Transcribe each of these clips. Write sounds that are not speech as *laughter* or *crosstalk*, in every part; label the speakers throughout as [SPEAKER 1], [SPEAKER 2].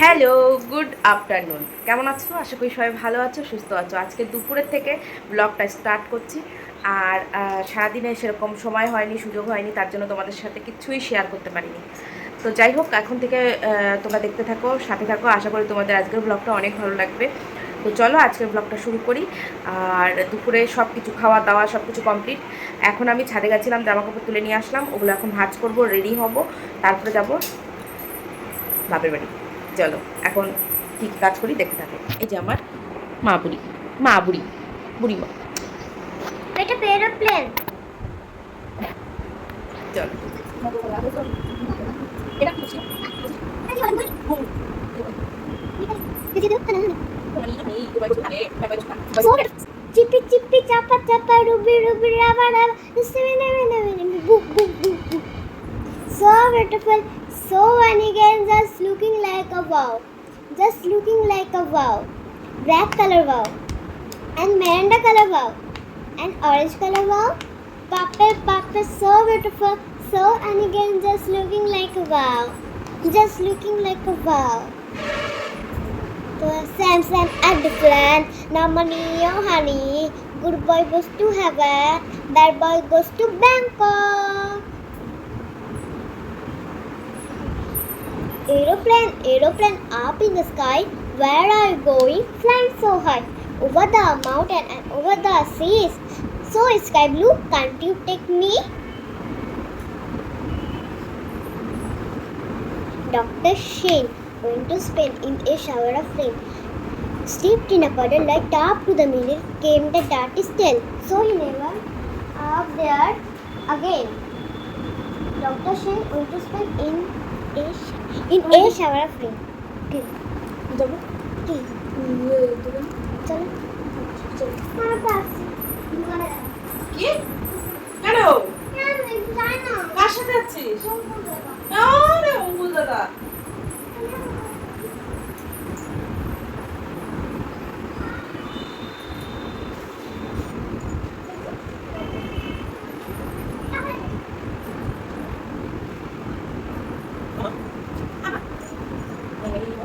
[SPEAKER 1] Hello good afternoon কেমন আছো? আশা করি সবাই ভালো আছো, সুস্থ আছো। আজকে দুপুরের থেকে ব্লগটা স্টার্ট করছি। আর সারাদিনে সেরকম সময় হয়নি, সুযোগ হয়নি, তার জন্য তোমাদের সাথে কিছুই শেয়ার করতে পারিনি। তো যাই হোক, এখন থেকে তোমরা দেখতে থাকো, সাথে থাকো। আশা করি তোমাদের আজকের ব্লগটা অনেক ভালো লাগবে। তো চলো আজকের ব্লগটা শুরু করি। আর, দুপুরে সব কিছু খাওয়া দাওয়া সব কিছু কমপ্লিট এখন আমি ছাদে গেছিলাম, জামা কাপড় তুলে নিয়ে আসলাম। ওগুলো এখন ভাজ করব রেডি হব। তারপরে যাব বাপের বাড়ি। চলো এখন কী কী কাজ করি দেখতে থাকে। এই যে আমার মা বুড়ি মা বুড়ি বুড়ি মা
[SPEAKER 2] এটা এরোপ্লেন
[SPEAKER 1] চলো।
[SPEAKER 2] চিপি চিপি চাপা চাপা রুবি রুবি রাবা রাবা বুক বুক বুক বুক so beautiful so again, just looking like a wow. Just looking like a wow. Black color wow. And miranda color wow. And orange color wow. Papa, purple so beautiful. So and again just looking like a wow. Just looking like a wow. Sam Sam at the plan. Namanio oh, honey. Good boy goes to heaven. Bad boy goes to Bangkok Aeroplane, aeroplane up in the sky. Where are you going? Flying so high. Over the mountain and over the seas. So sky blue, can't you take me? Dr. Shane going to spin in a shower of rain. Steeped in a puddle like up to the middle came the darkest tail. So he never up there again. Dr. Shane going to spin in a sh- in a shower of rain. Okay.
[SPEAKER 1] যাব
[SPEAKER 2] কি চলো চলো
[SPEAKER 1] কি কেন কার সাথে যাচ্ছিস আরে অঙ্গুল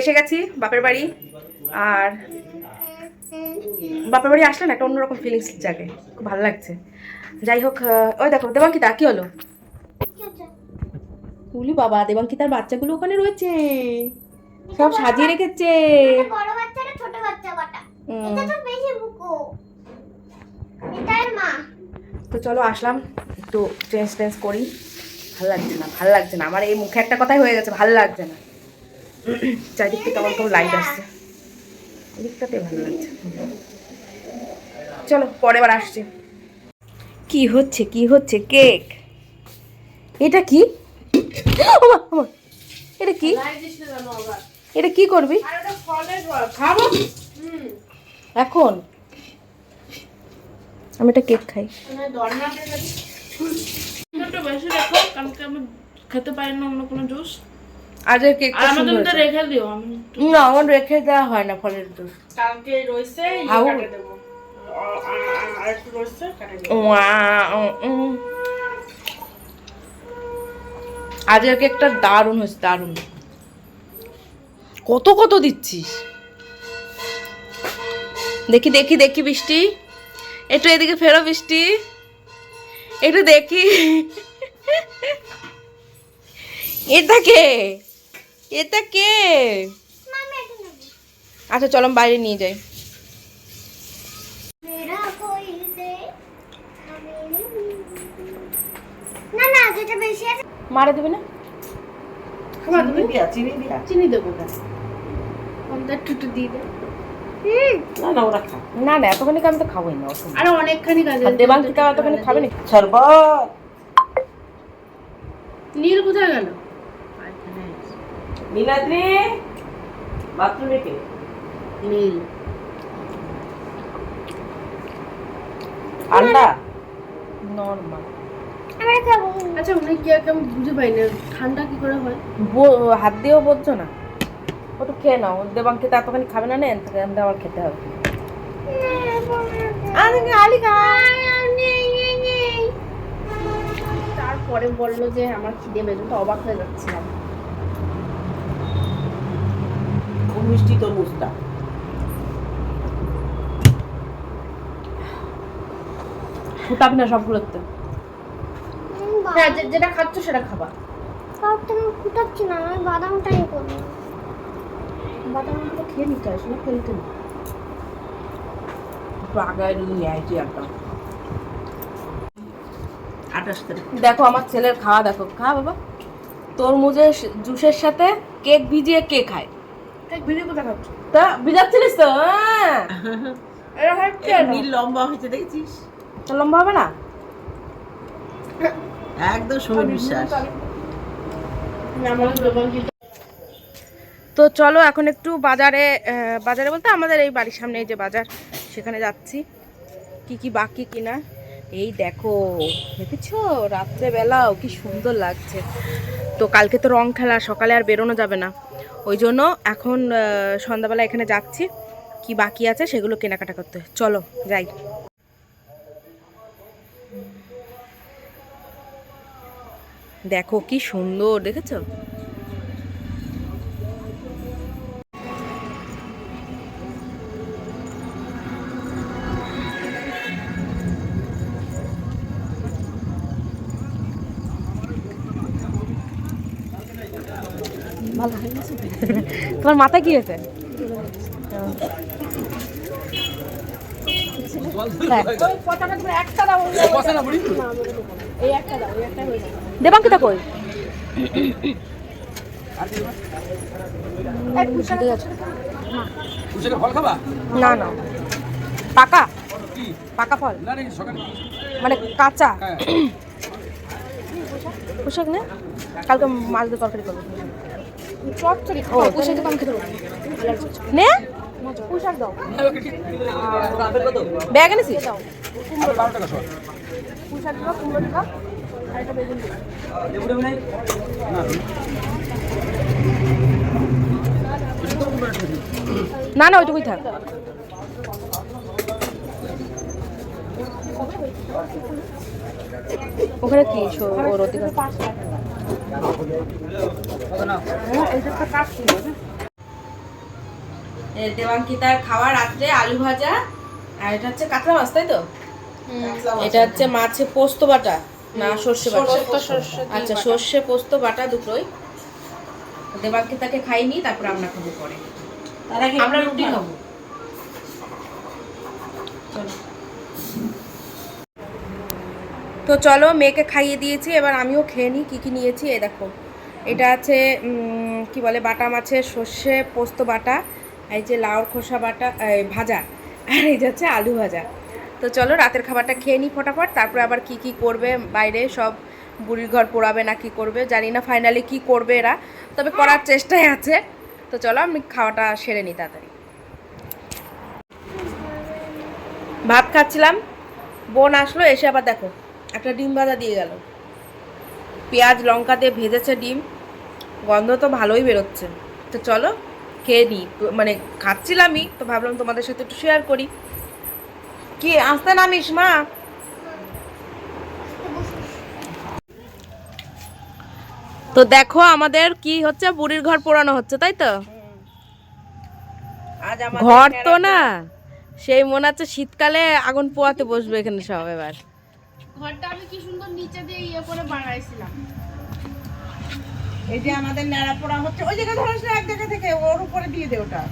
[SPEAKER 1] এসে গেছি, বাপের বাড়ি। আর বাপের বাড়ি আসলে না, একটা অন্যরকম ফিলিংস জাগে, খুব ভালো লাগছে। যাই হোক ওই দেখো, দেবাঙ্কিতা, কি হলো? উলি বাবা, দেবাঙ্কিতার বাচ্চাগুলো ওখানে রয়েছে। সব সাজিয়ে রেখেছে।
[SPEAKER 2] তো মা
[SPEAKER 1] তো চলো আসলাম, একটু চেঞ্জ টেঞ্জ করি। ভালো লাগছে না, ভালো লাগছে না। আমার এই মুখে একটা কথাই হয়ে গেছে, ভালো লাগছে না। চারিদিক থেকে কেমন লাইট আসছে। এদিকটাতে ভালো লাগছে। চলো পরে বার আসছে। কি হচ্ছে কি হচ্ছে? কেক এটা কি? এটা কি? এটা কি করবি? এখন? আমি একটা কেক খাই।
[SPEAKER 3] আমি খেতে পারি না অন্য কোনো জুস
[SPEAKER 1] আজ কেক
[SPEAKER 3] আর আমাদের রেখে দিও আমি
[SPEAKER 1] না আমার রেখে দেওয়া হয় না ফলের জুস।
[SPEAKER 3] কালকে ইয়ে
[SPEAKER 1] আউ।
[SPEAKER 3] কাটে দেবো। আর- একটু কাটে দেবো।
[SPEAKER 1] আজকের কেকটা দারুণ হয়েছে দারুণ। কত কত দিচ্ছিস? দেখি দেখি দেখি বৃষ্টি। একটু এদিকে ফেরো বৃষ্টি। একটু দেখি। এটা কে? এটা কে? আচ্ছা চলো বাইরে নিয়ে যাই।
[SPEAKER 2] মেরা
[SPEAKER 1] দেবে না?
[SPEAKER 3] চিনি দেবো দিয়ে দে।
[SPEAKER 4] না না ওরা খা
[SPEAKER 1] না না এতখানি আমি তো খাবোই না।
[SPEAKER 3] আরে অনেকখানি কাজ
[SPEAKER 1] আর দেবাঙ্কিতা এতখানি খাবে না
[SPEAKER 4] শরবত
[SPEAKER 3] নীল কোথায় গেল?
[SPEAKER 4] নীলাদ্রি বাথরুমে কে
[SPEAKER 3] নীল
[SPEAKER 4] ঠান্ডা
[SPEAKER 1] নর্মাল
[SPEAKER 3] আচ্ছা উনি কি একটা আমি বুঝে পাই না ঠান্ডা কি করে হয়
[SPEAKER 1] হাত দিয়েও বলছো না ওটু খেয়ে নাও দেবাঙ্কিতা এতখানি খাবে না না এতখানি আমার খেতে হবে আলি
[SPEAKER 3] তারপরে বলল যে আমার খিদে পেয়েছে তো অবাক হয়ে যাচ্ছিলাম
[SPEAKER 4] খুব মিষ্টি তরমুজটা
[SPEAKER 1] ফুটাবি না সবগুলোতে?
[SPEAKER 3] হ্যাঁ যেটা খাচ্ছ সেটা খাবা।
[SPEAKER 2] আমি ফুটাচ্ছি না আমি বাদামটাই করব।
[SPEAKER 3] বাদামগুলো খেয়ে নিতে সেটা ফেলতে না
[SPEAKER 1] দেখো আমার ছেলের খাওয়া দেখো। খা বাবা। তরমুজের জুসের সাথে কেক ভিজিয়ে কে খায়? তা ভিজাচ্ছিলিস তো? হ্যাঁ। *laughs*
[SPEAKER 3] এরা হচ্ছে
[SPEAKER 4] এই নীল লম্বা হয়েছে দেখেছিস?
[SPEAKER 1] লম্বা হবে না?
[SPEAKER 4] একদম সময় বিশ্বাস।
[SPEAKER 1] তো চলো এখন একটু বাজারে বাজারে বলতে আমাদের এই বাড়ির সামনে এই যে বাজার সেখানে যাচ্ছি। কি কি বাকি কিনা? এই দেখো দেখেছ? রাত্রেবেলাও কি সুন্দর লাগছে। তো কালকে তো রং খেলা সকালে আর বেরোনো যাবে না। ওই জন্য এখন সন্ধ্যাবেলা এখানে যাচ্ছি। কি বাকি আছে সেগুলো কেনাকাটা করতে চলো, যাই। দেখো কি সুন্দর, দেখেছ? তোমার মাথায় কি হয়েছে? দেবাঙ্কিতা কই? না না। পাকা? পাকা ফল? মানে কাঁচা?
[SPEAKER 5] হ্যাঁ।
[SPEAKER 1] পোশাক নে? কালকে মাছ দিয়ে তরকারি করব চচ্চড়ি ও পোশাক কম খেতে নে? ব্যাগ এনেছিস? না না ওইটুকুই থাক। ওখানে কি ওর অধিকার দেবাঙ্কিতার খাওয়া রাত্রে আলু ভাজা আর এটা হচ্ছে কাতলা মাছ তাই তো? এটা হচ্ছে মাছে পোস্ত বাটা না সর্ষে বাটা? আচ্ছা সর্ষে পোস্ত বাটা দুটোই। দেবাঙ্কিতাকে খাইনি তারপর আমরা খাব পরে।
[SPEAKER 4] তার আগে
[SPEAKER 1] আমরা রুটি খাব। চলো। তো চলো মেয়েকে খাইয়ে দিয়েছি, এবার আমিও খেয়ে নিই, কী কী নিয়েছি, এই দেখো। এটা আছে কি বলে, বাটা মাছের সর্ষে পোস্ত বাটা, এই যে লাউর খোসা বাটা ভাজা, আর এই যে হচ্ছে আলু ভাজা। তো চলো রাতের খাবারটা খেয়ে নিই ফটাফট, তারপরে আবার কি কি করবে বাইরে, সব বুড়ির ঘর পোড়াবে না কি করবে, জানি না ফাইনালি কি করবে এরা, তবে করার চেষ্টায় আছে। তো চলো আমি খাওয়াটা সেরে নিই তাড়াতাড়ি। ভাত খাচ্ছিলাম, বোন আসলো, এসে আবার দেখো একটা ডিম ভাজা দিয়ে গেল। পেঁয়াজ লঙ্কা দিয়ে ভেজেছে ডিম গন্ধ তো ভালোই বেরোচ্ছে। তো চলো খেয়ে নিই মানে খাচ্ছিলামই তো ভাবলাম তোমাদের সাথে একটু শেয়ার করি। কি আসতে নামিস মা। তো দেখো আমাদের কি হচ্ছে বুড়ির ঘর পোড়ানো হচ্ছে তাই তো? ঘর তো না সেই মনে হচ্ছে শীতকালে আগুন পোয়াতে বসবে এখানে সব এবার।
[SPEAKER 3] ঘরটা আমি কি সুন্দর নিচে দিয়ে ইয়ে করে বানাইছিলাম।
[SPEAKER 4] এই যে আমাদের ন্যাড়া পোড়া হচ্ছে ওই জায়গায় ধরিস এক জায়গা থেকে ওর উপরে দিয়ে দে ওটা।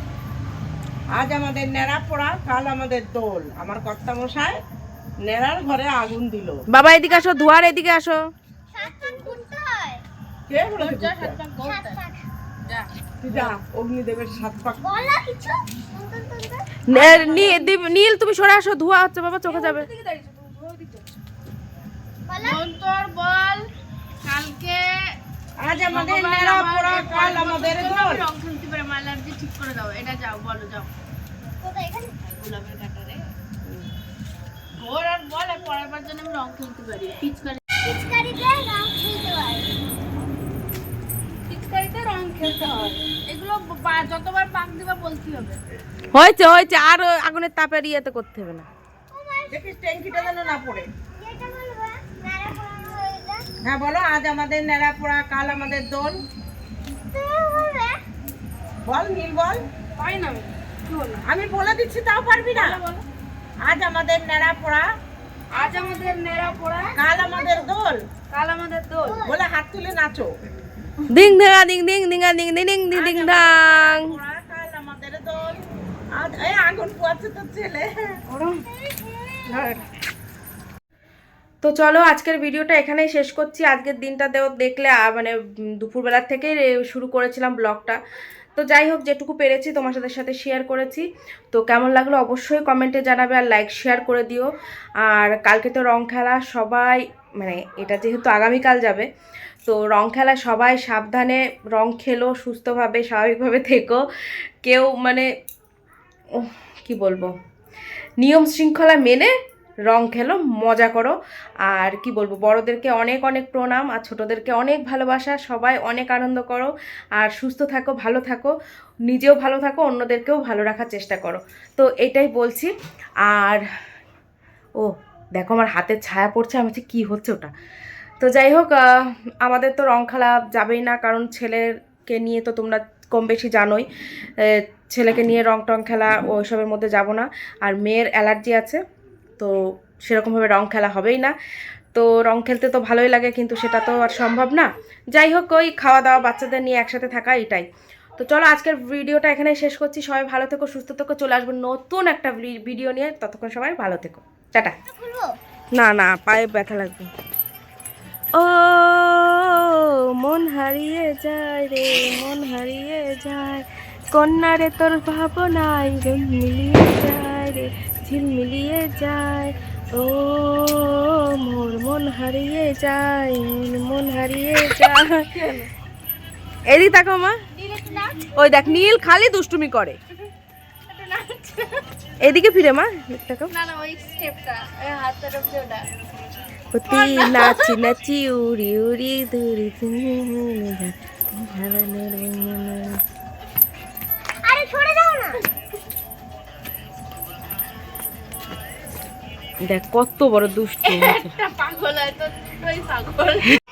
[SPEAKER 4] আজ আমাদের ন্যাড়া পোড়া কাল আমাদের দোল। আমার কর্তা মশাই ন্যাড়ার ঘরে আগুন দিল।
[SPEAKER 1] বাবা এদিকে আসো দুয়ার এদিকে আসো।
[SPEAKER 2] সাত পাক ঘুরতে হয়
[SPEAKER 4] কে বলেছে ঘুরতে?
[SPEAKER 2] সাত পাক
[SPEAKER 4] তুই যা অগ্নিদেবের সাত পাক
[SPEAKER 2] বলো কিছু? টুন টুন টুন টুন।
[SPEAKER 1] নে- নি- দি- নীল তুমি সরে আসো ধোয়া হচ্ছে বাবা চোখে যাবে।
[SPEAKER 2] বলো।
[SPEAKER 3] বল কালকে
[SPEAKER 4] আজ আমাদের নেড়া পোড়া কাল আমাদের দোল।
[SPEAKER 3] রং খেলতে পারে আমার অ্যালার্জি ঠিক করে দাও এটা যাও বলো যাও।
[SPEAKER 2] কোথায় এখানে?
[SPEAKER 3] গোলাপের কাটারে। ওর আর বল আর পরের বার জন্য আমি রং খেলতে পারি। পিচকারি
[SPEAKER 2] পিচকারিতে রং খেলতে পারে
[SPEAKER 3] পিচকারিতে রং খেলতে হয়। এগুলো যতবার পাক দিবা বলতে হবে।
[SPEAKER 1] হয়েছে হয়েছে আর আগুনের তাপের ইয়েতে করতে হবে না।
[SPEAKER 4] দেখিস ট্যাঙ্কিটা যেন না পড়ে
[SPEAKER 2] যেটা বলবা নারা পড়ানো হয়ে
[SPEAKER 4] হ্যাঁ বলো আজ আমাদের নেড়া পোড়া কাল আমাদের দোল। বল নীল বল।
[SPEAKER 3] পাই না আমি বলো?
[SPEAKER 4] আমি বলে দিচ্ছি তাও পারবি না।
[SPEAKER 3] বলো
[SPEAKER 4] আজ আমাদের নেড়া পোড়া
[SPEAKER 3] আজ আমাদের নেড়া পোড়া
[SPEAKER 4] কাল আমাদের দোল।
[SPEAKER 3] কাল আমাদের দোল।
[SPEAKER 4] বলে হাত তুলে নাচো।
[SPEAKER 1] দিং দিঙা দিং দিং দিঙা দিং দিং দিং দিং দিং দাং
[SPEAKER 4] কাল আমাদের দোল। আজ এই আগুন পোয়াচ্ছে তোর ছেলে।
[SPEAKER 1] তো চলো আজকের ভিডিওটা এখানেই শেষ করছি। আজকের দিনটা দেও দেখলে মানে দুপুরবেলার থেকেই শুরু করেছিলাম ব্লগটা। তো যাই হোক, যেটুকু পেরেছি তোমার সাথে সাথে শেয়ার করেছি। তো কেমন লাগল অবশ্যই কমেন্টে জানাবে আর লাইক শেয়ার করে দিও। আর কালকে তো রং খেলা, সবাই মানে এটা যেহেতু আগামীকাল যাবে, তো রং খেলা সবাই সাবধানে, রং খেলো, সুস্থভাবে, স্বাভাবিকভাবে থেকো। কেউ মানে কি বলব? নিয়ম শৃঙ্খলা মেনে রং খেলো, মজা করো। আর কি বলব, বড়দেরকে অনেক অনেক প্রণাম, আর ছোটোদেরকে অনেক ভালোবাসা, সবাই অনেক আনন্দ করো। আর সুস্থ থাকো, ভালো থাকো, নিজেও ভালো থাকো, অন্যদেরকেও ভালো রাখার চেষ্টা করো। তো এটাই বলছি। আর, ও, দেখো আমার হাতের ছায়া পড়ছে, আমি কী হচ্ছে ওটা। তো যাই হোক আমাদের তো রং খেলা যাবেই না, কারণ ছেলেকে নিয়ে তো তোমরা কম বেশি জানোই। ছেলেকে নিয়ে রং টং খেলা, ওইসবের মধ্যে যাব না। আর মেয়ের অ্যালার্জি আছে। তো সেরকমভাবে রং খেলা হবেই না। তো রং খেলতে তো ভালোই লাগে, কিন্তু সেটা তো আর সম্ভব না। যাই হোক, ওই খাওয়া দাওয়া বাচ্চাদের নিয়ে একসাথে থাকা এটাই। তো চলো, আজকের ভিডিওটা এখানে শেষ করছি। সবাই ভালো থেকো, সুস্থ থেকো। চলে আসব নতুন একটা ভিডিও নিয়ে। ততক্ষণ সবাই ভালো থেকো। টাটা। না না, পায়ে ব্যথা লাগবে। ও, মন হারিয়ে যায় রে, মন হারিয়ে যায়। কন্যা রে তোর ভাবনাই রং মিলিয়ে যায় রে। ঝিল মিলিয়ে যায়। ও মোর মন হারিয়ে যায় মন হারিয়ে যায়। এদিক তাকো মা। ওই দেখ নীল খালি দুষ্টুমি করে। এদিকে ফিরে মা এদিক তাকাও।
[SPEAKER 3] না না ওই স্টেপটা ওই হাতটা রোপে ওটা।
[SPEAKER 1] অতি নাচি নাচি উড়ি উড়ি দূরি
[SPEAKER 2] আরে সরে যাও না।
[SPEAKER 1] দেখ কত বড় দুষ্ট। *laughs*